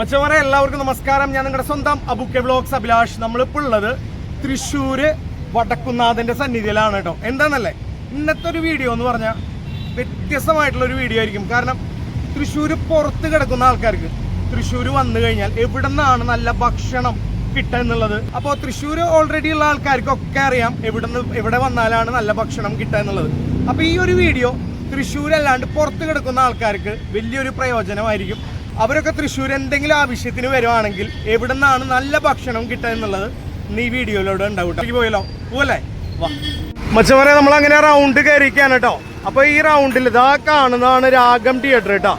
മച്ചവരെ എല്ലാവർക്കും നമസ്കാരം. ഞാൻ നിങ്ങളുടെ സ്വന്തം അബുക്കെ വ്ലോഗ്സ് അഭിലാഷ്. നമ്മളിപ്പോൾ ഉള്ളത് തൃശ്ശൂര് വടക്കുന്നാഥന്റെ സന്നിധിയിലാണ് കേട്ടോ. എന്താന്നല്ലേ? ഇന്നത്തെ ഒരു വീഡിയോ എന്ന് പറഞ്ഞാൽ വ്യത്യസ്തമായിട്ടുള്ള ഒരു വീഡിയോ ആയിരിക്കും. കാരണം തൃശ്ശൂർ പുറത്ത് കിടക്കുന്ന ആൾക്കാർക്ക് തൃശ്ശൂർ വന്നു കഴിഞ്ഞാൽ എവിടെ നിന്നാണ് നല്ല ഭക്ഷണം കിട്ടുക എന്നുള്ളത്? അപ്പോൾ തൃശ്ശൂർ ഓൾറെഡി ഉള്ള ആൾക്കാർക്കൊക്കെ അറിയാം എവിടെ നിന്ന് എവിടെ വന്നാലാണ് നല്ല ഭക്ഷണം കിട്ടുക എന്നുള്ളത്. അപ്പോൾ ഈ ഒരു വീഡിയോ തൃശ്ശൂരല്ലാണ്ട് പുറത്ത് കിടക്കുന്ന ആൾക്കാർക്ക് വലിയൊരു പ്രയോജനമായിരിക്കും. അവരൊക്കെ തൃശ്ശൂർ എന്തെങ്കിലും ആവശ്യത്തിന് വരുവാണെങ്കിൽ എവിടെ നിന്നാണ് നല്ല ഭക്ഷണം കിട്ടുക എന്നുള്ളത് നീ വീഡിയോയിലൂടെ ഉണ്ടാവും. പോയല്ലോ. വാ. മച്ചവരെ നമ്മൾ അങ്ങനെ റൗണ്ട് കയറിക്കാണ് കേട്ടോ. അപ്പൊ ഈ റൗണ്ടിൽ ഇതാ കാണുന്നതാണ് രാഗം തിയേറ്റർ കേട്ടോ.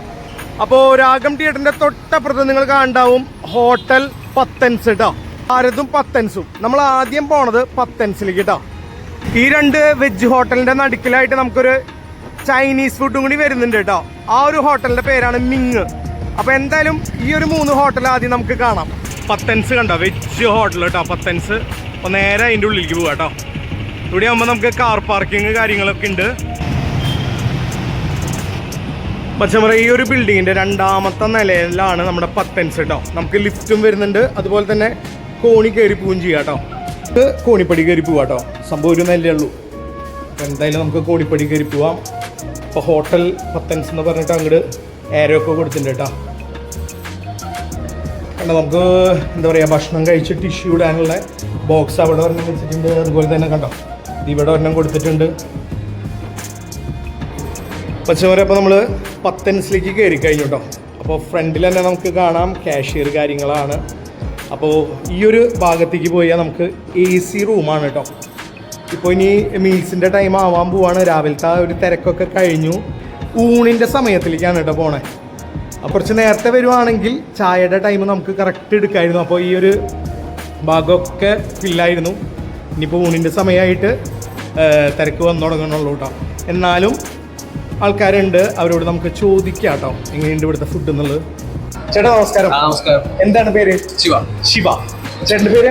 അപ്പോ രാഗം തിയേറ്ററിന്റെ തൊട്ടപ്പുറത്ത് നിങ്ങൾ കാണണ്ടാവും ഹോട്ടൽ പത്തൻസ് കേട്ടോ. ഭാരതും പത്തൻസും. നമ്മൾ ആദ്യം പോണത് പത്തൻസിലേക്ക് കേട്ടോ. ഈ രണ്ട് വെജ് ഹോട്ടലിന്റെ നടുക്കിലായിട്ട് നമുക്കൊരു ചൈനീസ് ഫുഡും കൂടി വരുന്നുണ്ട് കേട്ടോ. ആ ഒരു ഹോട്ടലിന്റെ പേരാണ് മിങ് അപ്പൊ എന്തായാലും ഈ ഒരു മൂന്ന് ഹോട്ടൽ ആദ്യം നമുക്ക് കാണാം. പത്തൻസ് കണ്ടോ? വെജ് ഹോട്ടൽ കേട്ടോ പത്തൻസ്. അപ്പൊ നേരെ അതിന്റെ ഉള്ളിലേക്ക് പോവാ കേട്ടോ ഇവിടെ ആകുമ്പോൾ നമുക്ക് കാർ പാർക്കിങ് കാര്യങ്ങളൊക്കെ ഉണ്ട്. പച്ചമറ ഈ ഒരു ബിൽഡിങ്ങിന്റെ രണ്ടാമത്തെ നിലയിലാണ് നമ്മുടെ പത്തൻസ് കേട്ടോ നമുക്ക് ലിഫ്റ്റും വരുന്നുണ്ട്. അതുപോലെ തന്നെ കോണി കയറി പോവുകയും ചെയ്യാം കേട്ടോ കോണിപ്പടി കയറി പോവാ കേട്ടോ സംഭവം ഒരു നിലയേ ഉള്ളൂ. എന്തായാലും നമുക്ക് കോണിപ്പടി കയറി പോവാം. ഇപ്പോൾ ഹോട്ടൽ പത്തൻസ് എന്ന് പറഞ്ഞിട്ട് അങ്ങോട്ട് ഏരോ ഒക്കെ കൊടുത്തിട്ടുണ്ട് കേട്ടോ കണ്ടോ നമുക്ക് എന്താ പറയുക ഭക്ഷണം കഴിച്ച് ടിഷ്യൂ ഇടാനുള്ള ബോക്സ് അവിടെ ഒരെണ്ണം വെച്ചിട്ടുണ്ട്. അതുപോലെ തന്നെ കണ്ടോ ഇവിടെ ഒരെണ്ണം കൊടുത്തിട്ടുണ്ട്. പച്ചമുറി അപ്പോൾ നമ്മൾ പത്തൻസിലേക്ക് കയറി കഴിഞ്ഞു കേട്ടോ അപ്പോൾ ഫ്രണ്ടിൽ തന്നെ നമുക്ക് കാണാം കാഷ്യർ കാര്യങ്ങളാണ്. അപ്പോൾ ഈ ഒരു ഭാഗത്തേക്ക് പോയാൽ നമുക്ക് എ സി റൂമാണ് കേട്ടോ ഇപ്പോൾ ഇനി മീൽസിന്റെ ടൈം ആവാൻ പോവാണ്. രാവിലത്തെ ഒരു തിരക്കൊക്കെ കഴിഞ്ഞു. ഊണിന്റെ സമയത്തിലേക്കാണ് കേട്ടോ പോണേ. കുറച്ച് നേരത്തെ വരുവാണെങ്കിൽ ചായയുടെ ടൈം നമുക്ക് കറക്റ്റ് എടുക്കായിരുന്നു. അപ്പോൾ ഈ ഒരു ഭാഗമൊക്കെ ഫില്ലായിരുന്നു ഇനിയിപ്പോൾ ഊണിന്റെ സമയമായിട്ട് തിരക്ക് വന്നു തുടങ്ങണുള്ളൂ കേട്ടോ എന്നാലും ആൾക്കാരുണ്ട് അവരോട് നമുക്ക് ചോദിക്കാം കേട്ടോ എങ്ങനെയുണ്ട് ഇവിടുത്തെ ഫുഡ് എന്നുള്ളത്? ചേട്ടാ നമസ്കാരം. നമസ്കാരം. എന്താണ് പേര്? ശിവ. ശിവ. ചേട്ടന്റെ പേര്?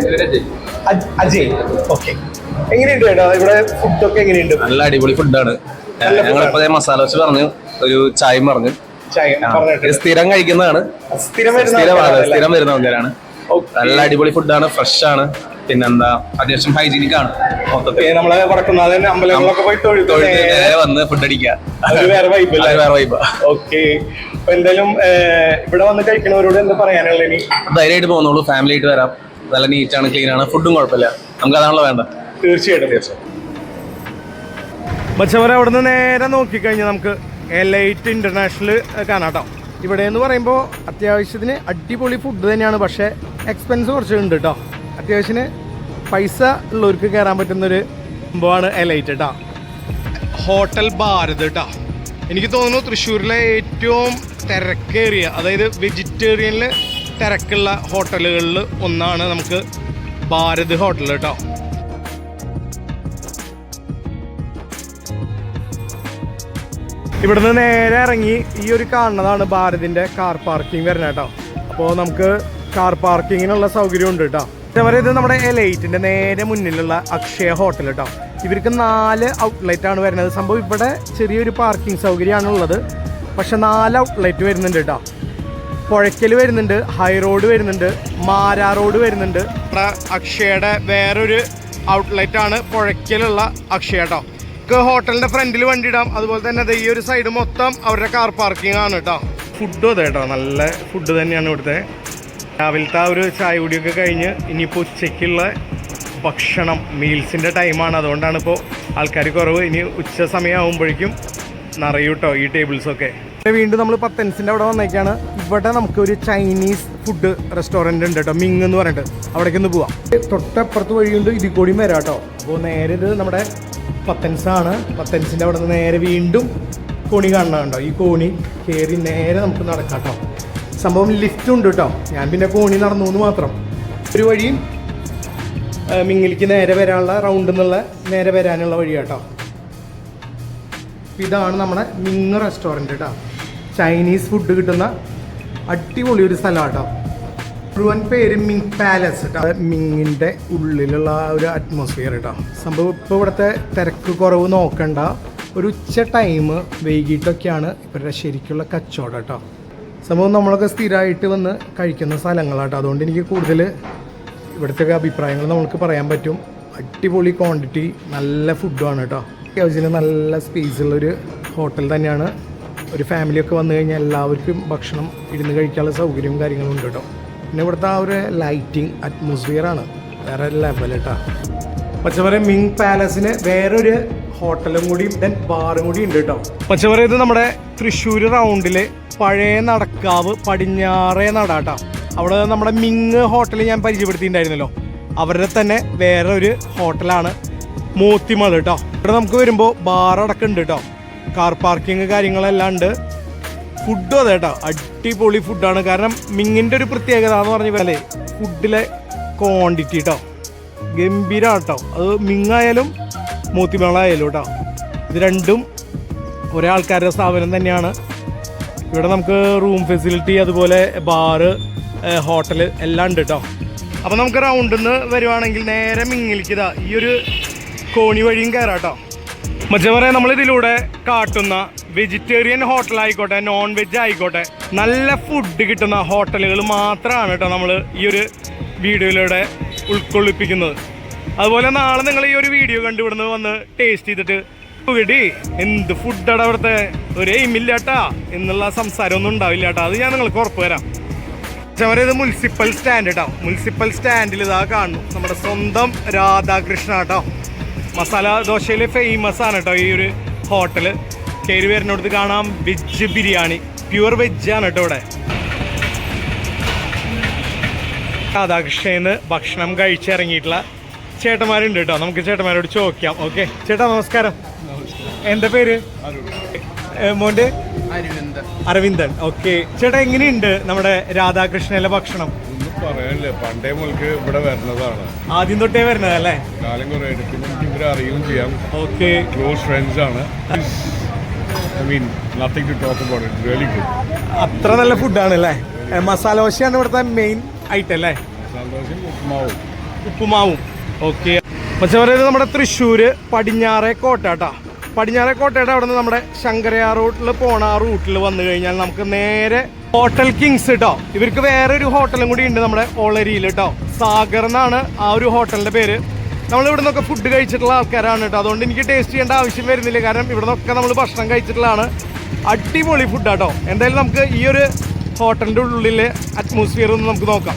അജ്- അജയ്. ഓക്കെ. എങ്ങനെയുണ്ട് ചേട്ടാ? ഇവിടെ ഫുഡൊക്കെ എങ്ങനെയുണ്ട്? നല്ല അടിപൊളി ഫുഡാണ് ഞങ്ങളിപ്പോ മസാല വെച്ച് പറഞ്ഞു ഒരു ചായയും പറഞ്ഞു. സ്ഥിരം കഴിക്കുന്നതാണ്. സ്ഥിരം വരുന്ന സ്ഥിരം? വരുന്ന ആൾക്കാരാണ്. നല്ല അടിപൊളി ഫുഡാണ് ഫ്രഷ് ആണ് പിന്നെന്താ അത്യാവശ്യം ഹൈജീനിക് ആണ്. മൊത്തത്തിൽ. ഏ, നമ്മളെ വടക്കുന്നാഥൻ അമ്പലങ്ങളൊക്കെ പോയി തൊഴുത് നേരെ നേരെ വന്ന് ഫുഡ് അടിക്കുക. ഒരു വേറെ വൈബ് അല്ലേ? വേറെ വൈബ് ഓക്കെ. അപ്പൊ എന്തായാലും ഏ, ഇവിടെ വന്ന് കഴിക്കുന്നവരോട് എന്താ പറയാനുള്ള ഇനി? ധൈര്യമായിട്ട് പോകുന്നുള്ളൂ ഫാമിലി ആയിട്ട് വരാം. നല്ല നീറ്റ് ആണ് ക്ലീൻ ആണ് ഫുഡും കുഴപ്പമില്ല. നമുക്ക് അതാണല്ലോ വേണ്ട തീർച്ചയായിട്ടും. പക്ഷെ മച്ചവരെ അവിടെ നിന്ന് നേരെ നോക്കിക്കഴിഞ്ഞാൽ നമുക്ക് എലൈറ്റ് ഇന്റർനാഷണൽ കാണാം കേട്ടോ. ഇവിടെ എന്ന് പറയുമ്പോൾ അത്യാവശ്യത്തിന് അടിപൊളി ഫുഡ് തന്നെയാണ് പക്ഷേ എക്സ്പെൻസ് കുറച്ച് ഉണ്ട് കേട്ടോ. അത്യാവശ്യത്തിന് പൈസ ഉള്ളവർക്ക് കയറാൻ പറ്റുന്നൊരു സംഭവമാണ് എലൈറ്റ് കേട്ടോ ഹോട്ടൽ ഭാരത് കേട്ടോ എനിക്ക് തോന്നുന്നു തൃശ്ശൂരിലെ ഏറ്റവും തിരക്കേറിയ അതായത് വെജിറ്റേറിയനിൽ തിരക്കുള്ള ഹോട്ടലുകളിൽ ഒന്നാണ് നമുക്ക് ഭാരത് ഹോട്ടൽ കേട്ടോ ഇവിടുന്ന് നേരെ ഇറങ്ങി ഈ ഒരു കാണുന്നതാണ് ഭാരതിന്റെ കാർ പാർക്കിംഗ് വരുന്നത് കേട്ടോ. അപ്പോൾ നമുക്ക് കാർ പാർക്കിങ്ങിനുള്ള സൗകര്യം ഉണ്ട് കേട്ടോ. ഇതേപോലെ ഇത് നമ്മുടെ എലൈറ്റിന്റെ നേരെ മുന്നിലുള്ള അക്ഷയ ഹോട്ടൽ കേട്ടോ. ഇവർക്ക് നാല് ഔട്ട്ലെറ്റ് ആണ് വരുന്നത്. സംഭവം ഇവിടെ ചെറിയൊരു പാർക്കിംഗ് സൗകര്യമാണ് ഉള്ളത് പക്ഷെ നാല് ഔട്ട്ലെറ്റ് വരുന്നുണ്ട് കേട്ടോ. പുഴയ്ക്കൽ വരുന്നുണ്ട് ഹൈ റോഡ് വരുന്നുണ്ട് മാരാ റോഡ് വരുന്നുണ്ട്. അക്ഷയുടെ വേറൊരു ആണ് പുഴയ്ക്കലുള്ള അക്ഷയ കേട്ടോ. നമുക്ക് ഹോട്ടലിന്റെ ഫ്രണ്ടിൽ വണ്ടി ഇടാം. അതുപോലെ തന്നെ ഈ ഒരു സൈഡ് മൊത്തം അവരുടെ കാർ പാർക്കിംഗ് ആണ് കേട്ടോ ഫുഡും അതെ കേട്ടോ നല്ല ഫുഡ് തന്നെയാണ് ഇവിടുത്തെ. രാവിലത്തെ ആ ഒരു ചായ കുടിയൊക്കെ കഴിഞ്ഞ് ഇനിയിപ്പോൾ ഉച്ചയ്ക്കുള്ള ഭക്ഷണം മീൽസിന്റെ ടൈമാണ് അതുകൊണ്ടാണ് ഇപ്പോൾ ആൾക്കാർ കുറവ്. ഇനി ഉച്ച സമയമാകുമ്പോഴേക്കും നിറയും കേട്ടോ ഈ ടേബിൾസൊക്കെ വീണ്ടും നമ്മൾ പത്തൻസിന്റെ അവിടെ വന്നേക്കാണ്. ഇവിടെ നമുക്ക് ഒരു ചൈനീസ് ഫുഡ് റെസ്റ്റോറന്റ് ഉണ്ട് കേട്ടോ മിങ് എന്ന് പറഞ്ഞിട്ട്. അവിടേക്കൊന്ന് പോവാം. തൊട്ടപ്പുറത്ത് വഴിയുണ്ട് ഇതിൽ കൂടിയും വരാം കേട്ടോ അപ്പോൾ നേരെ ഇത് നമ്മുടെ പത്തൻസ് ആണ് പത്തൻസിന്റെ അവിടെ നിന്ന് നേരെ വീണ്ടും കോണി കാണുന്നുണ്ടോ ഈ കോണി കയറി നേരെ നമുക്ക് നടക്കാം കേട്ടോ സംഭവം ലിഫ്റ്റ് ഉണ്ട് കേട്ടോ. ഞാൻ പിന്നെ കോണി നടന്നു എന്ന് മാത്രം. ഒരു വഴിയും മിങ്ങിലേക്ക് നേരെ വരാനുള്ള റൗണ്ട് എന്നുള്ള നേരെ വരാനുള്ള വഴി കേട്ടോ ഇതാണ് നമ്മുടെ മിങ് റെസ്റ്റോറന്റ് കേട്ടോ ചൈനീസ് ഫുഡ് കിട്ടുന്ന അടിപൊളി ഒരു സ്ഥലം കേട്ടോ മുഴുവൻ പേര് മിങ് പാലസ് കേട്ടോ മിങ്ങിന്റെ ഉള്ളിലുള്ള ഒരു അറ്റ്മോസ്ഫിയർ കേട്ടോ സംഭവം ഇപ്പോൾ ഇവിടുത്തെ തിരക്ക് കുറവ് നോക്കണ്ട. ഒരു ഉച്ച ടൈം വൈകിട്ടൊക്കെയാണ് ഇവരുടെ ശരിക്കുള്ള കച്ചവടം കേട്ടോ സംഭവം നമ്മളൊക്കെ സ്ഥിരമായിട്ട് വന്ന് കഴിക്കുന്ന സ്ഥലങ്ങളാട്ടോ അതുകൊണ്ട് എനിക്ക് കൂടുതൽ ഇവിടുത്തെ അഭിപ്രായങ്ങൾ നമുക്ക് പറയാൻ പറ്റും. അടിപൊളി ക്വാണ്ടിറ്റി നല്ല ഫുഡുമാണ് കേട്ടോ അത്യാവശ്യത്തിന് നല്ല സ്പേസ് ഉള്ളൊരു ഹോട്ടൽ തന്നെയാണ്. ഒരു ഫാമിലിയൊക്കെ വന്നു കഴിഞ്ഞാൽ എല്ലാവർക്കും ഭക്ഷണം ഇരുന്ന് കഴിക്കാനുള്ള സൗകര്യവും കാര്യങ്ങളും ഉണ്ട് കേട്ടോ പിന്നെ ഇവിടുത്തെ ആ ഒരു ലൈറ്റിംഗ് അറ്റ്മോസ്ഫിയറാണ് വേറെ ലെവൽ കേട്ടോ പച്ചമറ മിങ് പാലസിന് വേറൊരു ഹോട്ടലും കൂടി ദെൻ ബാറും കൂടി ഉണ്ട് കേട്ടോ പച്ചമറ ഇത് നമ്മുടെ തൃശ്ശൂർ റൗണ്ടിൽ പഴയ നടക്കാവ് പടിഞ്ഞാറേ നടാട്ടോ അവിടെ നമ്മുടെ മിങ് ഹോട്ടൽ ഞാൻ പരിചയപ്പെടുത്തിയിട്ടുണ്ടായിരുന്നല്ലോ. അവരുടെ തന്നെ വേറെ ഒരു ഹോട്ടലാണ് മൂത്തിമൾ കേട്ടോ ഇവിടെ നമുക്ക് വരുമ്പോൾ ബാർ അടക്കമുണ്ട് കേട്ടോ കാർ പാർക്കിംഗ് കാര്യങ്ങളെല്ലാം ഉണ്ട്. ഫുഡും അതെ കേട്ടോ. അടിപൊളി ഫുഡാണ്. കാരണം മിങ്ങിന്റെ ഒരു പ്രത്യേകത എന്ന് പറഞ്ഞ പോലെ ഫുഡിലെ ക്വാണ്ടിറ്റി കേട്ടോ ഗംഭീരമാണ് കേട്ടോ അത് മിങ്ങായാലും മൂത്തിമേളായാലും കേട്ടോ. ഇത് രണ്ടും ഒരേ ആൾക്കാരുടെ സ്ഥാപനം തന്നെയാണ്. ഇവിടെ നമുക്ക് റൂം ഫെസിലിറ്റി അതുപോലെ ബാറ് ഹോട്ടൽ എല്ലാം ഉണ്ട് കേട്ടോ. അപ്പോൾ നമുക്ക് റൗണ്ടിൽ നിന്ന് വരുവാണെങ്കിൽ നേരെ മിങ്ങിലേക്ക് ഇതാ ഈ ഒരു കോണി വഴിയും കയറാം കേട്ടോ. നമ്മൾ ഇതിലൂടെ കാട്ടുന്ന വെജിറ്റേറിയൻ ഹോട്ടൽ ആയിക്കോട്ടെ നോൺ വെജ് ആയിക്കോട്ടെ നല്ല ഫുഡ് കിട്ടുന്ന ഹോട്ടലുകൾ മാത്രമാണ് കേട്ടോ നമ്മൾ ഈ ഒരു വീഡിയോയിലൂടെ ഉൾക്കൊള്ളിപ്പിക്കുന്നത്. അതുപോലെ നാളെ നിങ്ങൾ ഈ ഒരു വീഡിയോ കണ്ടുവിടുന്നത് വന്ന് ടേസ്റ്റ് ചെയ്തിട്ട് "ഉഗടി, എന്ത് ഫുഡാണ് അവിടുത്തെ? ഒരു എയിമില്ല കേട്ടാ എന്നുള്ള സംസാരമൊന്നും ഉണ്ടാവില്ല കേട്ടോ അത് ഞാൻ നിങ്ങൾക്ക് ഉറപ്പ് തരാം. പക്ഷേ ഇത് മുനിസിപ്പൽ സ്റ്റാൻഡ് കേട്ടോ മുനിസിപ്പൽ സ്റ്റാൻഡിൽ ഇതാ കാണുന്നു. നമ്മുടെ സ്വന്തം രാധാകൃഷ്ണ കേട്ടോ മസാല ദോശയിൽ ഫേമസ് ആണ് കേട്ടോ ഈ ഒരു ഹോട്ടൽ കയറി വരുന്നിടത്ത് കാണാം വെജ് ബിരിയാണി. പ്യുവർ വെജ് ആണ് കേട്ടോ ഇവിടെ. രാധാകൃഷ്ണന്ന് ഭക്ഷണം കഴിച്ചിറങ്ങിയിട്ടുള്ള ചേട്ടന്മാരുണ്ട് കേട്ടോ. നമുക്ക് ചേട്ടന്മാരോട് ചോദിക്കാം. ഓക്കെ ചേട്ടാ നമസ്കാരം. എന്താ പേര്? മോന്റെ അരവിന്ദൻ. ഓക്കെ ചേട്ടാ എങ്ങനെയുണ്ട് നമ്മുടെ രാധാകൃഷ്ണയിലെ ഭക്ഷണം? പറയാനില്ല പണ്ടേ മുതൽക്ക് ഇവിടെ വരുന്നതാണ്. ആദ്യം തൊട്ടേ വരുന്നതല്ലേ? കാലം കുറേ പിന്നെ എനിക്ക് ഇവരെ അറിയുകയും ചെയ്യാം. ഓക്കെ. ക്ലോസ് ഫ്രണ്ട്സ് ആണ്. I mean nothing to talk about it really good അത്ര നല്ല ഫുഡാണ് അല്ലേ? മസാല ദോശയാണ് ഇവിടുത്തെ മെയിൻ ഐറ്റം അല്ലേ? സന്തോഷം ഉപ്പുമാവും. ഉപ്പുമാവും. ഓക്കെ. പക്ഷെ പറയുന്നത് നമ്മുടെ തൃശ്ശൂർ പടിഞ്ഞാറേ കോട്ടാട്ടാ പടിഞ്ഞാറേ കോട്ടയുടെ അവിടെ നിന്ന് നമ്മുടെ ശങ്കരയാർ റൂട്ടിൽ പോണ ആ റൂട്ടിൽ വന്നു കഴിഞ്ഞാൽ നമുക്ക് നേരെ ഹോട്ടൽ കിങ്സ് കേട്ടോ ഇവർക്ക് വേറെ ഒരു ഹോട്ടലും കൂടി ഉണ്ട് നമ്മുടെ ഓളരിയിൽ കേട്ടോ സാഗർ എന്നാണ് ആ ഒരു ഹോട്ടലിന്റെ പേര്. നമ്മൾ ഇവിടെ നിന്നൊക്കെ ഫുഡ് കഴിച്ചിട്ടുള്ള ആൾക്കാരാണ് കേട്ടോ അതുകൊണ്ട് എനിക്ക് ടേസ്റ്റ് ചെയ്യേണ്ട ആവശ്യം വരുന്നില്ല. കാരണം ഇവിടെ നിന്നൊക്കെ നമ്മൾ ഭക്ഷണം കഴിച്ചിട്ടുള്ളതാണ്. അടിപൊളി ഫുഡാട്ടോ എന്തായാലും നമുക്ക് ഈ ഒരു ഹോട്ടലിന്റെ ഉള്ളിലെ അറ്റ്മോസ്ഫിയർ ഒന്ന് നമുക്ക് നോക്കാം.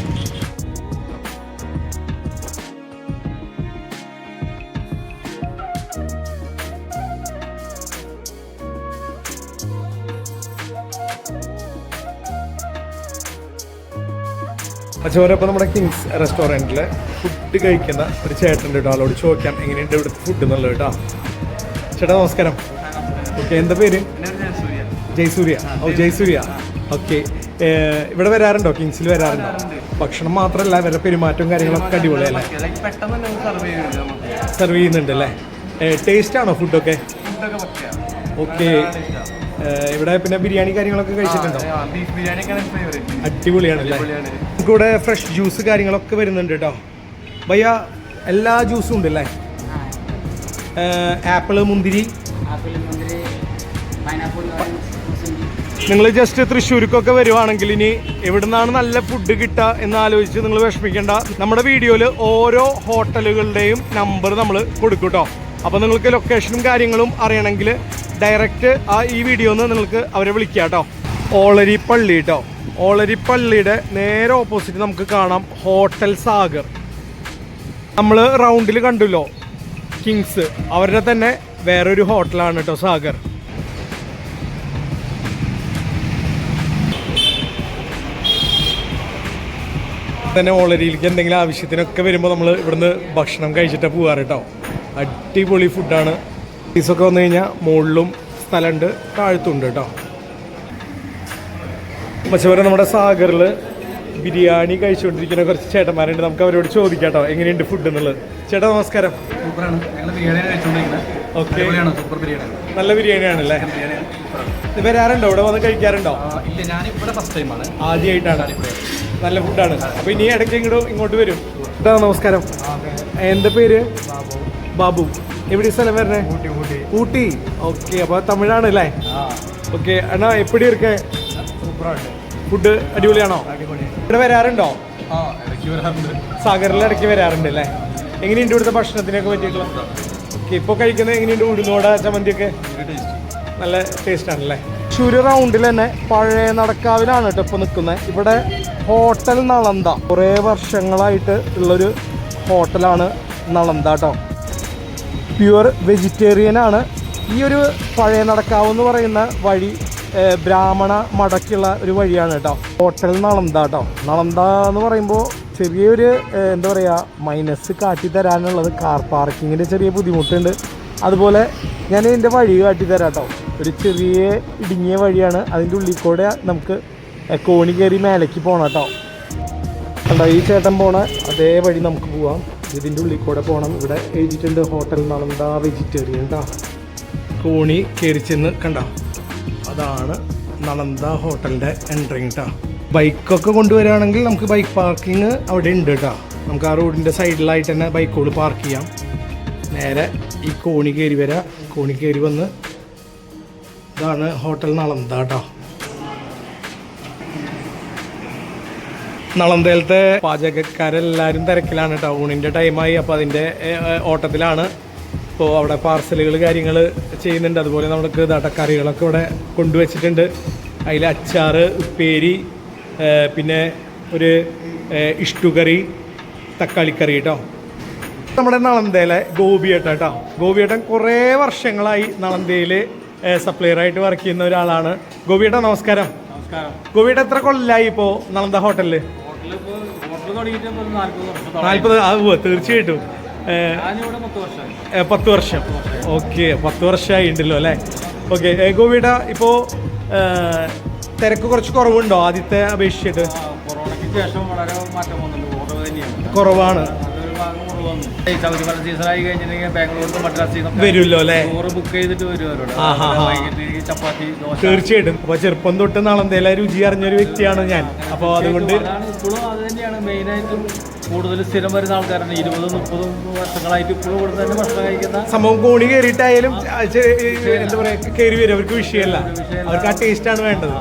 അച്ചോരപ്പം നമ്മുടെ കിങ്സ് റെസ്റ്റോറന്റിൽ ഫുഡ് കഴിക്കുന്ന ഒരു ചേട്ടന്റെ കേട്ടോ. ആളോട് ചോദിക്കാം എങ്ങനെയുണ്ട് ഇവിടുത്തെ ഫുഡ് എന്നുള്ളത് കേട്ടോ. ചേട്ടാ നമസ്കാരം. ഓക്കെ എന്താ പേര്? ജയസൂര്യ. ഓ ജയസൂര്യ. ഓക്കെ ഇവിടെ വരാറുണ്ടോ? കിങ്സിൽ വരാറുണ്ടോ? ഭക്ഷണം മാത്രമല്ല ഇവരുടെ പെരുമാറ്റവും കാര്യങ്ങളൊക്കെ അടിപൊളിയല്ലേ? സർവ് ചെയ്യുന്നുണ്ട് അല്ലേ? ടേസ്റ്റ് ആണോ ഫുഡൊക്കെ ഓക്കെ ഇവിടെ പിന്നെ ബിരിയാണി കാര്യങ്ങളൊക്കെ കഴിച്ചിട്ടുണ്ടോ? ബീഫ് ബിരിയാണിയൊക്കെയാണ് ഫേവറേറ്റ് അടിപൊളിയാണല്ലേ ഫ്രഷ് ജ്യൂസ് കാര്യങ്ങളൊക്കെ വരുന്നുണ്ട് കേട്ടോ ഭയ്യ എല്ലാ ജ്യൂസും ഉണ്ട് അല്ലേ ആപ്പിൾ മുന്തിരി. ആപ്പിൾ മുന്തിരി നിങ്ങൾ ജസ്റ്റ് തൃശ്ശൂർക്കൊക്കെ വരുവാണെങ്കിൽ ഇനി എവിടുന്നാണ് നല്ല ഫുഡ് കിട്ടുക എന്ന് ആലോചിച്ച് നിങ്ങൾ വിഷമിക്കേണ്ട. നമ്മുടെ വീഡിയോയിൽ ഓരോ ഹോട്ടലുകളുടെയും നമ്പർ നമ്മൾ കൊടുക്കും കേട്ടോ അപ്പോൾ നിങ്ങൾക്ക് ലൊക്കേഷനും കാര്യങ്ങളും അറിയണമെങ്കിൽ ഡയറക്റ്റ് ആ ഈ വീഡിയോ ഒന്ന് നിങ്ങൾക്ക് അവരെ വിളിക്കുക കേട്ടോ ഓളരി പള്ളി കേട്ടോ ഓളരി പള്ളിയുടെ നേരെ ഓപ്പോസിറ്റ് നമുക്ക് കാണാം ഹോട്ടൽ സാഗർ. നമ്മൾ റൗണ്ടിൽ കണ്ടല്ലോ കിങ്സ് അവരുടെ തന്നെ വേറൊരു ഹോട്ടലാണ് കേട്ടോ സാഗർ. തന്നെ ഓളരിയിലേക്ക് എന്തെങ്കിലും ആവശ്യത്തിനൊക്കെ വരുമ്പോൾ നമ്മൾ ഇവിടുന്ന് ഭക്ഷണം കഴിച്ചിട്ട് പോകാറ് കേട്ടോ അടിപൊളി ഫുഡാണ് പീസൊക്കെ വന്നു കഴിഞ്ഞാൽ മുകളിലും സ്ഥലമുണ്ട് താഴത്തുണ്ട് കേട്ടോ വരെ നമ്മുടെ സാഗറിൽ ബിരിയാണി കഴിച്ചുകൊണ്ടിരിക്കുന്ന കുറച്ച് ചേട്ടന്മാരുണ്ട്. നമുക്ക് അവരോട് ചോദിക്കാം കേട്ടോ എങ്ങനെയുണ്ട് ഫുഡ് എന്നുള്ളത്. ചേട്ടാ നമസ്കാരം. സൂപ്പറാണ്. ഞങ്ങൾ ബിരിയാണിയാണ് കഴിച്ചുകൊണ്ടിരിക്കുന്നത് ഓക്കെ. സൂപ്പർ ബിരിയാണി. നല്ല ബിരിയാണിയാണല്ലേ? വരാറുണ്ടോ ഇവിടെ വന്ന് കഴിക്കാറുണ്ടോ? ഇല്ല ഞാൻ ഇവിടെ ഫസ്റ്റ് ടൈമാണ് ആദ്യമായിട്ടാണ്. നല്ല ഫുഡാണ് അപ്പൊ ഇനി ഇടയ്ക്ക് ഇങ്ങോട്ട് ഇങ്ങോട്ട് വരും. നമസ്കാരം. എന്താ പേര്? ബാബു. എവിടെ സ്ഥലം വരണേ? ഊട്ടി ഓക്കെ അപ്പൊ തമിഴാണ് അല്ലേ ഓക്കെ അണ്ണാ എപ്പിടി ഇരിക്കേ? ഫുഡ് അടിപൊളിയാണോ? ഇവിടെ വരാറുണ്ടോ? സാഗറിലെ ഇടയ്ക്ക് വരാറുണ്ട്. സാഗറിൽ ഇടയ്ക്ക് വരാറുണ്ട് അല്ലേ എങ്ങനെയുണ്ട് ഇവിടുത്തെ ഭക്ഷണത്തിനൊക്കെ പറ്റിയിട്ടുള്ള ഓക്കെ ഇപ്പോൾ കഴിക്കുന്നത് എങ്ങനെയുണ്ട്? ഉഴുന്നോട ചമ്മന്തിയൊക്കെ? നല്ല ടേസ്റ്റ് ആണല്ലേ? തൃശ്ശൂർ റൗണ്ടിൽ തന്നെ പഴയ നടക്കാവിലാണ് കേട്ടോ ഇപ്പോൾ നിൽക്കുന്നത്. ഇവിടെ ഹോട്ടൽ നളന്ത. കുറേ വർഷങ്ങളായിട്ട് ഉള്ളൊരു ഹോട്ടലാണ് നളന്ത കേട്ടോ. പ്യുവർ വെജിറ്റേറിയൻ ആണ്. ഈ ഒരു പഴയ നടക്കാവ് എന്ന് പറയുന്ന വഴി ബ്രാഹ്മണ മടക്കുള്ള ഒരു വഴിയാണ് കേട്ടോ ഹോട്ടൽ നളന്ത കേട്ടോ നളന്ത എന്ന് പറയുമ്പോൾ ചെറിയൊരു എന്താ പറയുക മൈനസ് കാട്ടി തരാനുള്ളത്. കാർ പാർക്കിങ്ങിന്റെ ചെറിയ ബുദ്ധിമുട്ടുണ്ട്. അതുപോലെ ഞാൻ ഇതിന്റെ വഴി കാട്ടി തരാം കേട്ടോ ഒരു ചെറിയ ഇടുങ്ങിയ വഴിയാണ്. അതിന്റെ ഉള്ളിൽ കൂടെ നമുക്ക് കോണി കയറി മേലേക്ക് പോകണം കേട്ടോ കണ്ടോ ഈ ചേട്ടൻ പോണ അതേ വഴി നമുക്ക് പോവാം. ഇതിന്റെ ഉള്ളിൽ കൂടെ പോകണം ഇവിടെ എഴുതിയിട്ടുണ്ട് ഹോട്ടൽ നളന്ത വെജിറ്റേറിയൻ കേട്ടോ കോണി കയറി ചെന്ന് കണ്ടോ. അതാണ് നളന്ത ഹോട്ടലിന്റെ എൻട്രിങ് കേട്ടോ ബൈക്കൊക്കെ കൊണ്ടുവരികയാണെങ്കിൽ നമുക്ക് ബൈക്ക് പാർക്കിങ് അവിടെ ഉണ്ട് കേട്ടോ നമുക്ക് ആ റോഡിന്റെ സൈഡിലായിട്ട് തന്നെ ബൈക്കുകൾ പാർക്ക് ചെയ്യാം. നേരെ ഈ കോണി കയറി വരാം. കോണി കയറി വന്ന് ഇതാണ് ഹോട്ടൽ നളന്ത കേട്ടോ നളന്തയിലത്തെ പാചകക്കാരെല്ലാവരും തിരക്കിലാണ് കേട്ടോ ഊണിന്റെ ടൈമായി അപ്പോൾ അതിന്റെ ഓട്ടത്തിലാണ്. ഇപ്പോൾ അവിടെ പാർസലുകൾ കാര്യങ്ങൾ ചെയ്യുന്നുണ്ട്. അതുപോലെ നമുക്ക് തടക്കറികളൊക്കെ കറികളൊക്കെ ഇവിടെ കൊണ്ടുവച്ചിട്ടുണ്ട്. അതിൽ അച്ചാറ് ഉപ്പേരി പിന്നെ ഒരു ഇഷ്ടുകറി തക്കാളിക്കറി കേട്ടോ നമ്മുടെ നളന്തയിലെ ഗോപിയേട്ട കേട്ടോ ഗോപിയേട്ടൻ കുറേ വർഷങ്ങളായി നളന്തയിൽ സപ്ലയർ ആയിട്ട് വർക്ക് ചെയ്യുന്ന ഒരാളാണ്. ഗോപിയേട്ടൻ നമസ്കാരം. നമസ്കാരം. ഗോപിയേട്ട എത്ര കൊല്ലമായി ഇപ്പോൾ നളന്ത ഹോട്ടലിൽ നാൽപ്പത് വർഷം നാൽപ്പത് ആ ഉവ്വ് തീർച്ചയായിട്ടും. പത്ത് വർഷം. ഓക്കെ പത്ത് വർഷമായി ഉണ്ടല്ലോ അല്ലേ? ഓക്കെ ഗോപിയേട്ട ഇപ്പോൾ തിരക്ക് കുറച്ച് കുറവുണ്ടോ ആദ്യത്തെ അപേക്ഷിച്ചിട്ട്? കുറവാണ്. സീസൺ ആയി കഴിഞ്ഞിട്ടുണ്ടെങ്കിൽ മദ്രാസിൽ വരുമല്ലോ അല്ലേ? ബുക്ക് ചെയ്തിട്ട് വരും ചപ്പാത്തി തീർച്ചയായിട്ടും. അപ്പൊ ചെറുപ്പം തൊട്ട് നളന്തയിലെ രുചി അറിഞ്ഞൊരു വ്യക്തിയാണ് ഞാൻ. അപ്പോൾ അതുകൊണ്ട് അതാണ് ഇപ്പോഴും അത് തന്നെയാണ്. മെയിനായിട്ടും കൂടുതൽ സ്ഥിരം വരുന്ന ആൾക്കാരാണ്. ഇരുപതും മുപ്പതും വർഷങ്ങളായിട്ട് ഇപ്പോഴും ഇവിടെ തന്നെ ഭക്ഷണം കഴിക്കുന്ന സംഭവം കോണി കയറിയിട്ടായാലും എന്താ പറയുക കയറി വരും. അവർക്ക് വിഷയമല്ല. അവർക്ക് ആ ടേസ്റ്റാണ് വേണ്ടത്.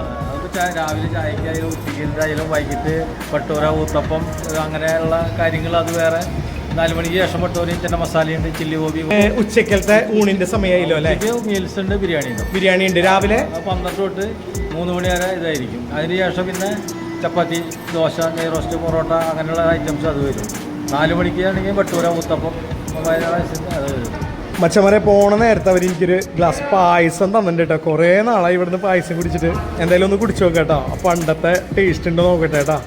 രാവിലെ ചായക്കായാലും ഉച്ചയ്ക്കായാലും വൈകിട്ട് പട്ടോര ഊത്തപ്പം അങ്ങനെയുള്ള കാര്യങ്ങൾ അത് വേറെ. നാല് മണിക്ക് ശേഷം മട്ടോരി ചിന്ന മസാലയുണ്ട് ചില്ലി ഗോപി ഉച്ചക്കലത്തെ ഊണിന്റെ സമയമായില്ലോ അല്ലേ? മീൽസ് ഉണ്ട് ബിരിയാണി ഉണ്ട്. ബിരിയാണി ഉണ്ട്. രാവിലെ? പന്ത്രണ്ട് തൊട്ട് മൂന്ന് മണി വരെ ഇതായിരിക്കും. അതിന് ശേഷം പിന്നെ ചപ്പാത്തി ദോശ നെയ് റോസ്റ്റ് പൊറോട്ട അങ്ങനെയുള്ള ഐറ്റംസ് അത് വരും. നാല് മണിക്ക് ആണെങ്കിൽ പട്ടൂര ഊത്തപ്പം അത് വരും. മച്ചമരെ പോണ നേരത്തെ അവർ എനിക്കൊരു ഗ്ലാസ് പായസം തന്നിട്ടുണ്ട് കേട്ടോ. കുറേ നാളായി ഇവിടുന്ന് പായസം കുടിച്ചിട്ട്. എന്തായാലും ഒന്ന് കുടിച്ചു നോക്കാം കേട്ടോ. പണ്ടത്തെ ടേസ്റ്റ് ഉണ്ടോ നോക്കട്ടെ കേട്ടോ.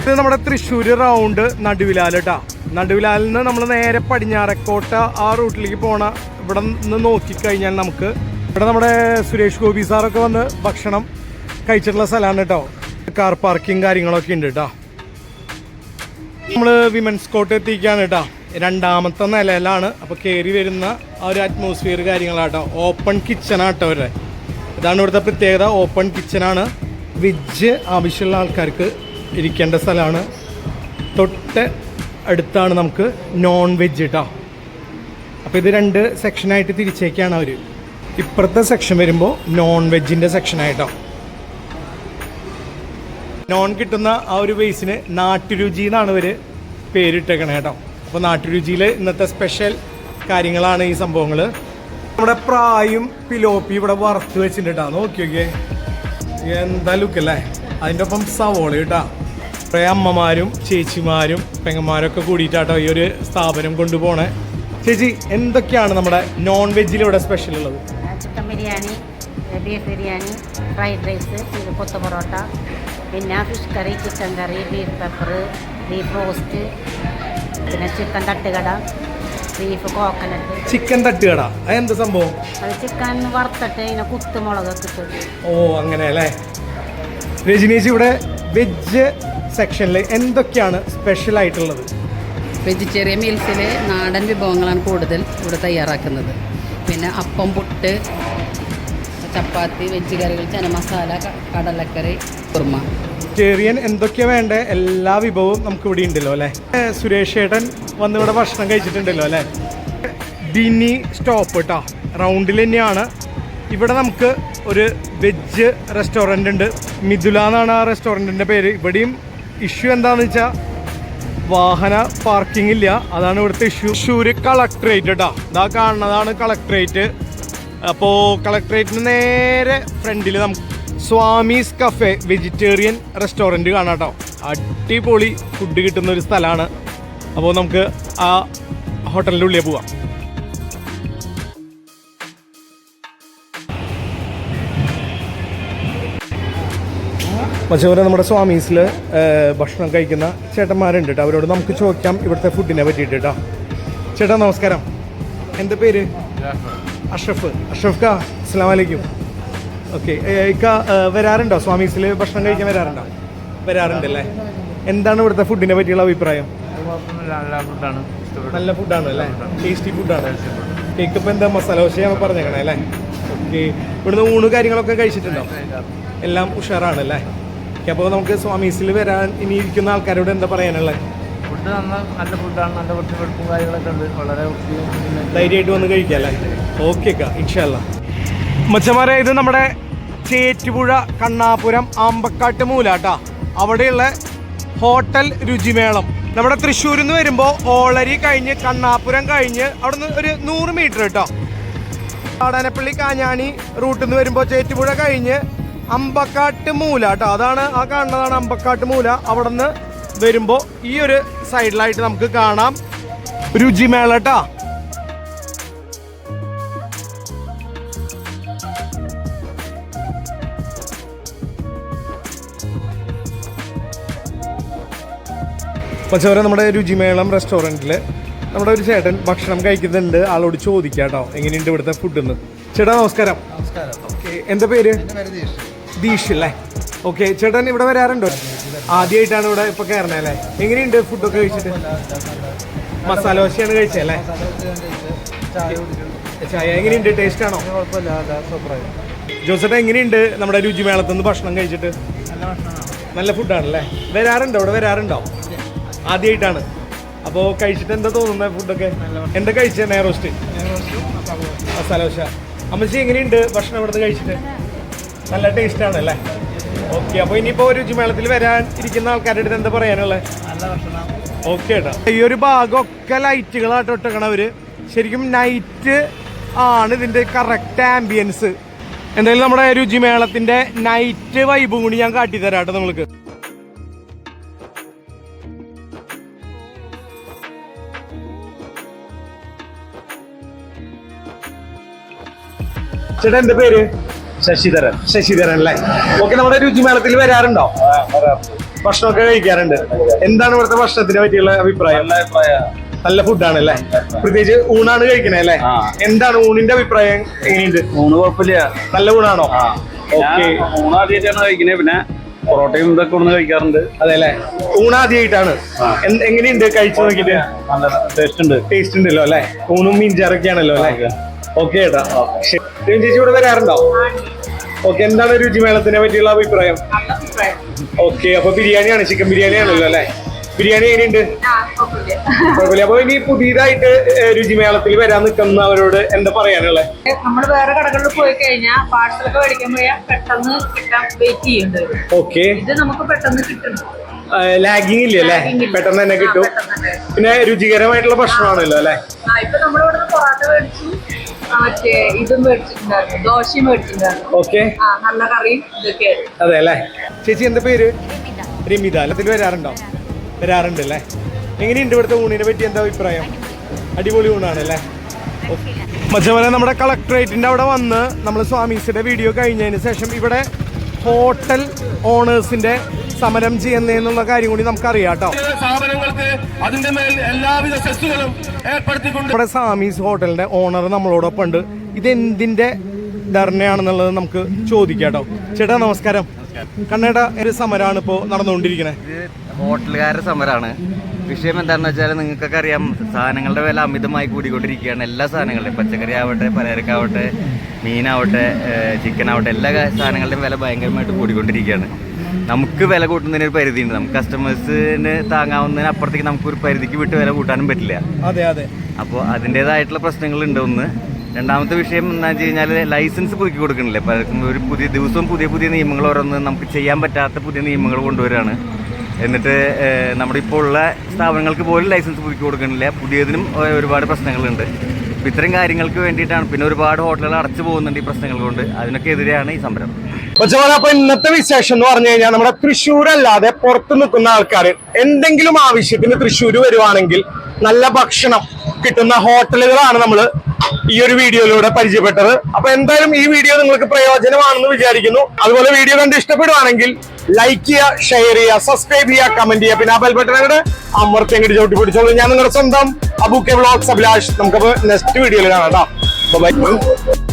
ഇത് നമ്മുടെ തൃശ്ശൂർ റൗണ്ട് നടുവിലാലട്ടാ നടുവിലാലിൽ നിന്ന് നമ്മൾ നേരെ പടിഞ്ഞാറക്കോട്ട ആ റൂട്ടിലേക്ക് പോണ ഇവിടെ നിന്ന് നോക്കിക്കഴിഞ്ഞാൽ നമുക്ക് ഇവിടെ നമ്മുടെ സുരേഷ് ഗോപി സാറൊക്കെ വന്ന് ഭക്ഷണം കഴിച്ചിട്ടുള്ള സ്ഥലമാണ് കേട്ടോ കാർ പാർക്കിംഗ് കാര്യങ്ങളൊക്കെ ഉണ്ട് കേട്ടോ നമ്മൾ വിമൻസ് കോട്ട് എത്തിക്കുകയാണ് കേട്ടോ രണ്ടാമത്തെ നിലയിലാണ് അപ്പോൾ കയറി വരുന്ന ആ ഒരു അറ്റ്മോസ്ഫിയർ കാര്യങ്ങളാട്ടോ ഓപ്പൺ കിച്ചണാട്ടോ അവരുടെ ഇതാണ് ഇവിടുത്തെ പ്രത്യേകത. ഓപ്പൺ കിച്ചനാണ് വെജ് ആവശ്യമുള്ള ആൾക്കാർക്ക് ഇരിക്കേണ്ട സ്ഥലമാണ്. തൊട്ട് അടുത്താണ് നമുക്ക് നോൺ വെജ് കേട്ടോ അപ്പോൾ ഇത് രണ്ട് സെക്ഷനായിട്ട് തിരിച്ചേക്കാണ് അവർ ഇപ്പുറത്തെ സെക്ഷൻ വരുമ്പോൾ നോൺ വെജിന്റെ സെക്ഷനായിട്ടോ നോൺ കിട്ടുന്ന ആ ഒരു ബേസിന് നാട്ടുരുചി എന്നാണ് ഇവർ പേരിട്ടേക്കണേ കേട്ടോ. അപ്പോൾ നാട്ടുരുചിയിൽ ഇന്നത്തെ സ്പെഷ്യൽ കാര്യങ്ങളാണ് ഈ സംഭവങ്ങൾ നമ്മുടെ പ്രായും പിലോപ്പി ഇവിടെ വറുത്ത് വെച്ചിട്ടുണ്ട് കേട്ടോ. നോക്കി നോക്കിയേ എന്താ ലുക്ക് അല്ലേ? അതിന്റെ ഒപ്പം സവോള കേട്ടോ കുറേ അമ്മമാരും ചേച്ചിമാരും പെങ്ങന്മാരൊക്കെ കൂടിയിട്ടാട്ടോ ഈ ഒരു സ്ഥാപനം കൊണ്ടുപോണേ. ചേച്ചി എന്തൊക്കെയാണ് നമ്മുടെ നോൺ വെജിൽ ഇവിടെ സ്പെഷ്യൽ ഉള്ളത്? Chicken biryani beef biryani fried rice kothu parotta പിന്നെ fish curry chicken curry beef pepper beef roast പിന്നെ ചിക്കൻ തട്ടുകട ബീഫ് കോക്കനട്ട് ചിക്കൻ തട്ടുകട. അതെന്താ സംഭവം? അത് ചിക്കൻ വറുത്തിട്ട് ഇങ്ങനെ കുത്തുമുളക് ഓ അങ്ങനെ അല്ലേ? രജനീഷ് ഇവിടെ വെജ് സെക്ഷനിൽ എന്തൊക്കെയാണ് സ്പെഷ്യൽ ആയിട്ടുള്ളത്? വെജിറ്റേറിയൻ മീൽസിൽ നാടൻ വിഭവങ്ങളാണ് കൂടുതൽ ഇവിടെ തയ്യാറാക്കുന്നത്. പിന്നെ അപ്പം പുട്ട് ചപ്പാത്തി വെജ് കറികൾ ചന മസാല കടലക്കറി കുർമ വെജിറ്റേറിയൻ എന്തൊക്കെയാ വേണ്ട? എല്ലാ വിഭവവും നമുക്ക് ഇവിടെ ഉണ്ടല്ലോ അല്ലേ? സുരേഷ് ഏട്ടൻ വന്ന് ഇവിടെ ഭക്ഷണം കഴിച്ചിട്ടുണ്ടല്ലോ അല്ലേ? ഡിനി സ്റ്റോപ്പ് കേട്ടോ റൗണ്ടിൽ തന്നെയാണ്. ഇവിടെ നമുക്ക് ഒരു വെജ് റെസ്റ്റോറന്റ് ഉണ്ട്. മിഥുല എന്നാണ് ആ റെസ്റ്റോറന്റിന്റെ പേര്. ഇവിടെയും ഇഷ്യൂ എന്താണെന്ന് വെച്ചാൽ വാഹന പാർക്കിംഗ് ഇല്ല. അതാണ് ഇവിടുത്തെ ഇഷ്യൂ. ഇഷ്യൂര് കളക്ട്രേറ്റ് കേട്ടോ ഇതാ കാണുന്നതാണ് കളക്ട്രേറ്റ് അപ്പോൾ കളക്ട്രേറ്റിന് നേരെ ഫ്രണ്ടിൽ നമുക്ക് സ്വാമീസ് കഫേ വെജിറ്റേറിയൻ റെസ്റ്റോറന്റ് കാണാം കേട്ടോ അടിപൊളി ഫുഡ് കിട്ടുന്ന ഒരു സ്ഥലമാണ് അപ്പോൾ നമുക്ക് ആ ഹോട്ടലിന്റെ ഉള്ളിൽ പോവാം. മച്ചവരെ നമ്മുടെ സ്വാമീസിൽ ഭക്ഷണം കഴിക്കുന്ന ചേട്ടന്മാരുണ്ട് കേട്ടോ അവരോട് നമുക്ക് ചോദിക്കാം ഇവിടുത്തെ ഫുഡിനെ പറ്റിയിട്ട് കേട്ടോ ചേട്ടാ നമസ്കാരം. എന്താ പേര്? അഷ്റഫ്. അഷ്റഫ് കാ അസ്സാം വലൈക്കും ഓക്കെ. ഇക്ക വരാറുണ്ടോ? സ്വാമീസിൽ ഭക്ഷണം കഴിക്കാൻ വരാറുണ്ടോ? വരാറുണ്ട് അല്ലേ എന്താണ് ഇവിടുത്തെ ഫുഡിനെ പറ്റിയുള്ള അഭിപ്രായം? നല്ല ഫുഡാണ് അല്ലേ? ടേസ്റ്റി ഫുഡാണ് കേക്ക് ഇപ്പം എന്താ മസാല ദോശയാണ് പറഞ്ഞേക്കണേ അല്ലേ? ഓക്കെ. ഇവിടുന്ന് ഊണ് കാര്യങ്ങളൊക്കെ കഴിച്ചിട്ടുണ്ടോ? എല്ലാം ഉഷാറാണ് അല്ലേ? അപ്പോൾ നമുക്ക് സ്വാമീസിൽ വരാൻ ഇനി ഇരിക്കുന്ന ആൾക്കാരോട് എന്താ പറയാനുള്ളത്? ഫുഡ് നല്ല ഫുഡാണ് നല്ല വൃത്തിവെടുപ്പും കാര്യങ്ങളൊക്കെ ഉണ്ട്. വളരെ ധൈര്യമായിട്ട് വന്ന് കഴിക്കാം അല്ലേ? ഓക്കെ അക്ക ഇൻഷല്ല മച്ചമാരെ ഇത് നമ്മുടെ ചേറ്റുപുഴ കണ്ണാപുരം ആമ്പക്കാട്ട് മൂലാട്ടാ. അവിടെയുള്ള ഹോട്ടൽ രുചിമേളം. നമ്മുടെ തൃശ്ശൂരിൽ നിന്ന് വരുമ്പോൾ ഓളരി കഴിഞ്ഞ് കണ്ണാപുരം കഴിഞ്ഞ് അവിടെ നിന്ന് ഒരു നൂറ് മീറ്റർ കേട്ടോ. കാടാനപ്പള്ളി കാഞ്ഞാണി റൂട്ടിൽ നിന്ന് വരുമ്പോൾ ചേറ്റുപുഴ കഴിഞ്ഞ് അമ്പക്കാട്ട് മൂല കേട്ടോ. അതാണ് ആ കാണുന്നതാണ് അമ്പക്കാട്ട് മൂല. അവിടെ നിന്ന് വരുമ്പോൾ ഈ ഒരു സൈഡിലായിട്ട് നമുക്ക് കാണാം. രുചിമേള കേട്ടോ. പച്ചവരെ നമ്മുടെ രുചിമേളം റെസ്റ്റോറന്റിൽ നമ്മുടെ ഒരു ചേട്ടൻ ഭക്ഷണം കഴിക്കുന്നുണ്ട്. ആളോട് ചോദിക്കാം കേട്ടോ. എങ്ങനെയുണ്ട് ഇവിടുത്തെ ഫുഡ് എന്ന്. ചേട്ടാ നമസ്കാരം. നമസ്കാരം. എന്താ പേര്? ദീഷ് അല്ലേ ഓക്കെ ചേട്ടൻ ഇവിടെ വരാറുണ്ടോ? ആദ്യമായിട്ടാണ് ഇവിടെ ഇപ്പൊ കയറണേ അല്ലേ എങ്ങനെയുണ്ട് ഫുഡൊക്കെ കഴിച്ചിട്ട്? മസാല ദോശയാണ് കഴിച്ചല്ലേ ചായ എങ്ങനെയുണ്ട്? ടേസ്റ്റ് ആണോ? ജോസഫ് എങ്ങനെയുണ്ട് നമ്മുടെ രുചിമേളത്തിൽ നിന്ന് ഭക്ഷണം കഴിച്ചിട്ട്? നല്ല ഫുഡാണല്ലേ വരാറുണ്ടോ? ഇവിടെ വരാറുണ്ടോ? ആദ്യമായിട്ടാണ് അപ്പോൾ കഴിച്ചിട്ട് എന്താ തോന്നുന്നത് ഫുഡൊക്കെ എന്താ കഴിച്ചത് നെയ്റോസ്റ്റ് മസാല ദോശ. അമ്മച്ചി എങ്ങനെയുണ്ട് ഭക്ഷണം ഇവിടുന്ന് കഴിച്ചിട്ട്? നല്ല ടേസ്റ്റ് അല്ലേ? ഓക്കെ അപ്പോൾ ഇനിയിപ്പോൾ രുചിമേളത്തിൽ വരാൻ ഇരിക്കുന്ന ആൾക്കാരുടെ അടുത്ത് എന്താ പറയാനുള്ളത് നല്ല ഭക്ഷണം. ഓക്കെ ഏട്ടാ ഈ ഒരു ഭാഗമൊക്കെ ലൈറ്റുകളായിട്ട് ഇട്ടേക്കണവര് ശരിക്കും നൈറ്റ് ആണ് ഇതിന്റെ കറക്റ്റ് ആംബിയൻസ് എന്തായാലും നമ്മുടെ രുചിമേളത്തിന്റെ നൈറ്റ് വൈബും കൂടി ഞാൻ കാട്ടിത്തരാം കേട്ടോ നമ്മൾക്ക്. ചേട്ടാ എന്താ പേര്? ശശിധരൻ. ശശിധരൻ അല്ലേ ഓക്കെ നമ്മുടെ രുചിമേളത്തിൽ വരാറുണ്ടോ? ഭക്ഷണമൊക്കെ കഴിക്കാറുണ്ട്. എന്താണ് ഇവിടുത്തെ ഭക്ഷണത്തിനെ പറ്റിയുള്ള അഭിപ്രായം? നല്ല ഫുഡാണ് അല്ലേ പ്രത്യേകിച്ച് ഊണാണ് കഴിക്കണേ അല്ലേ എന്താണ് ഊണിന്റെ അഭിപ്രായം എങ്ങനെയുണ്ട്? ഊണ് കുഴപ്പമില്ല. നല്ല ഊണാണോ? ഓക്കെ. ഊണാദ്യമായിട്ടാണ് കഴിക്കണേ. പിന്നെ പൊറോട്ടയും ഇതൊക്കെ ഒന്ന് കഴിക്കാറുണ്ട്. അതെ അല്ലേ ഊണാദ്യമായിട്ടാണ് എങ്ങനെയുണ്ട് കഴിച്ചു നോക്കിയിട്ട്? നല്ല ടേസ്റ്റ് ഉണ്ട്. ടേസ്റ്റ് ഉണ്ടല്ലോ അല്ലേ ഊണും മീൻചാറൊക്കെയാണല്ലോ അല്ലേ ഓക്കെ ഏട്ടാ. ചേച്ചി ഇവിടെ വരാറുണ്ടോ? ഓക്കെ എന്താണ് രുചിമേളത്തിനെ പറ്റിയുള്ള അഭിപ്രായം? ഓക്കെ അപ്പൊ ബിരിയാണിയാണ് ചിക്കൻ ബിരിയാണി ആണല്ലോ അല്ലെ? ബിരിയാണി എങ്ങനെയുണ്ട്? കുഴപ്പമില്ല. അപ്പൊ ഇനി പുതിയതായിട്ട് രുചിമേളത്തിൽ വരാൻ നിൽക്കുന്ന അവരോട് എന്താ പറയാനുള്ളത് നമ്മൾ വേറെ കടകളിൽ പോയി കഴിഞ്ഞാൽ പാഴ്സലൊക്കെ മേടിക്കാൻ പോയാൽ പെട്ടെന്ന് കിട്ടാൻ വെയിറ്റ് വരും. ഓക്കെ ഇത് നമുക്ക് പെട്ടെന്ന് കിട്ടുന്നു ലാഗിങ് ഇല്ലല്ലേ പെട്ടെന്ന് തന്നെ കിട്ടും. പിന്നെ രുചികരമായിട്ടുള്ള ഭക്ഷണമാണല്ലോ അല്ലെ? ഇപ്പൊ നമ്മളിവിടെ പൊറാട്ട മേടിച്ചു. മറ്റേ ഇതും മേടിച്ചിട്ടുണ്ടായിരുന്നു. ദോശയും മേടിച്ചിട്ടുണ്ടായിരുന്നു. ഓക്കെ ആ നല്ല കറിയും ഇതൊക്കെ അതെ അല്ലേ? ചേച്ചി എന്താ പേര്? രമിത. അല്ലെങ്കിൽ വരാറുണ്ടോ? വരാറുണ്ട്. അല്ലേ? എങ്ങനെയുണ്ട് ഇവിടുത്തെ ഊണിനെ പറ്റി എന്താ അഭിപ്രായം? അടിപൊളി. ഊണാണ് അല്ലേ? മച്ചവരെ നമ്മുടെ കളക്ടറേറ്റിന്റെ അവിടെ വന്ന് നമ്മൾ സ്വാമീസിന്റെ വീഡിയോ കഴിഞ്ഞതിന് ശേഷം ഇവിടെ ഹോട്ടൽ ഓണേഴ്സിന്റെ സമരം ചെയ്യുന്നതെന്നുള്ള കാര്യം കൂടി നമുക്കറിയാം കേട്ടോ. സ്ഥാപനങ്ങൾക്ക് അതിന്റെ മേൽ എല്ലാവിധ സെസ്സുകളും ഏർപ്പെടുത്തിക്കൊണ്ട് ഇവിടെ സാമീസ് ഹോട്ടലിന്റെ ഓണർ നമ്മളോടൊപ്പം ഉണ്ട്. ഇത് എന്തിന്റെ ധർണയാണെന്നുള്ളത് നമുക്ക് ചോദിക്കാം കേട്ടോ. ചേട്ടാ നമസ്കാരം. കണ്ണേട്ട ഒരു സമരമാണ് ഇപ്പോൾ നടന്നുകൊണ്ടിരിക്കുന്നത് ഹോട്ടലുകാരുടെ സമരമാണ് വിഷയം എന്താണെന്ന് വെച്ചാൽ നിങ്ങൾക്കൊക്കെ അറിയാം സാധനങ്ങളുടെ വില അമിതമായി കൂടിക്കൊണ്ടിരിക്കുകയാണ്. എല്ലാ സാധനങ്ങളുടെയും പച്ചക്കറി ആവട്ടെ പലചരക്കാവട്ടെ മീനാവട്ടെ ചിക്കൻ ആവട്ടെ എല്ലാ സാധനങ്ങളുടെയും വില ഭയങ്കരമായിട്ട് കൂടിക്കൊണ്ടിരിക്കുകയാണ്. നമുക്ക് വില കൂട്ടുന്നതിന് ഒരു പരിധിയുണ്ട്. നമുക്ക് കസ്റ്റമേഴ്സിന് താങ്ങാവുന്നതിന് അപ്പുറത്തേക്ക് നമുക്ക് ഒരു പരിധിക്ക് വിട്ട് വില കൂട്ടാനും പറ്റില്ല. അതെ അതെ. അപ്പോൾ അതിന്റേതായിട്ടുള്ള പ്രശ്നങ്ങളുണ്ട് ഒന്ന്. രണ്ടാമത്തെ വിഷയം എന്താ വെച്ച് കഴിഞ്ഞാൽ ലൈസൻസ് പുതുക്കി കൊടുക്കണില്ലേ പലർക്കും ഒരു പുതിയ ദിവസവും പുതിയ പുതിയ നിയമങ്ങൾ ഓരോന്ന് നമുക്ക് ചെയ്യാൻ പറ്റാത്ത പുതിയ നിയമങ്ങൾ കൊണ്ടുവരികയാണ് എന്നിട്ട് നമ്മുടെ ഇപ്പോൾ ഉള്ള സ്ഥാപനങ്ങൾക്ക് പോലും ലൈസൻസ് പുതുക്കി കൊടുക്കണില്ല. പുതിയതിനും ഒരുപാട് പ്രശ്നങ്ങളുണ്ട്. അപ്പം ഇത്തരം കാര്യങ്ങൾക്ക് വേണ്ടിയിട്ടാണ്. പിന്നെ ഒരുപാട് ഹോട്ടലുകൾ അടച്ചു പോകുന്നുണ്ട് ഈ പ്രശ്നങ്ങൾ കൊണ്ട്. അതിനൊക്കെ എതിരെയാണ് ഈ സമരം പക്ഷേ അപ്പൊ ഇന്നത്തെ വിശേഷം എന്ന് പറഞ്ഞു കഴിഞ്ഞാൽ നമ്മുടെ തൃശ്ശൂർ അല്ലാതെ പുറത്ത് നിൽക്കുന്ന ആൾക്കാർ എന്തെങ്കിലും ആവശ്യത്തിന് തൃശ്ശൂർ വരുവാണെങ്കിൽ നല്ല ഭക്ഷണം കിട്ടുന്ന ഹോട്ടലുകളാണ് നമ്മൾ ഈ ഒരു വീഡിയോയിലൂടെ പരിചയപ്പെട്ടത്. അപ്പൊ എന്തായാലും ഈ വീഡിയോ നിങ്ങൾക്ക് പ്രയോജനമാണെന്ന് വിചാരിക്കുന്നു. അതുപോലെ വീഡിയോ കണ്ട് ഇഷ്ടപ്പെടുവാണെങ്കിൽ ലൈക്ക് ചെയ്യുക ഷെയർ ചെയ്യുക സബ്സ്ക്രൈബ് ചെയ്യുക കമന്റ് ചെയ്യുക. പിന്നെ ആ ബെൽ അങ്ങോട്ട് അമർത്തി അങ്ങോട്ട് പിടിച്ചോളൂ. ഞാൻ നിങ്ങളുടെ സ്വന്തം അബുക്കെ വ്ളോഗ്സ് അഭിലാഷ്. നമുക്കപ്പോ നെക്സ്റ്റ് വീഡിയോയിൽ കാണാം കേട്ടോ. ബൈ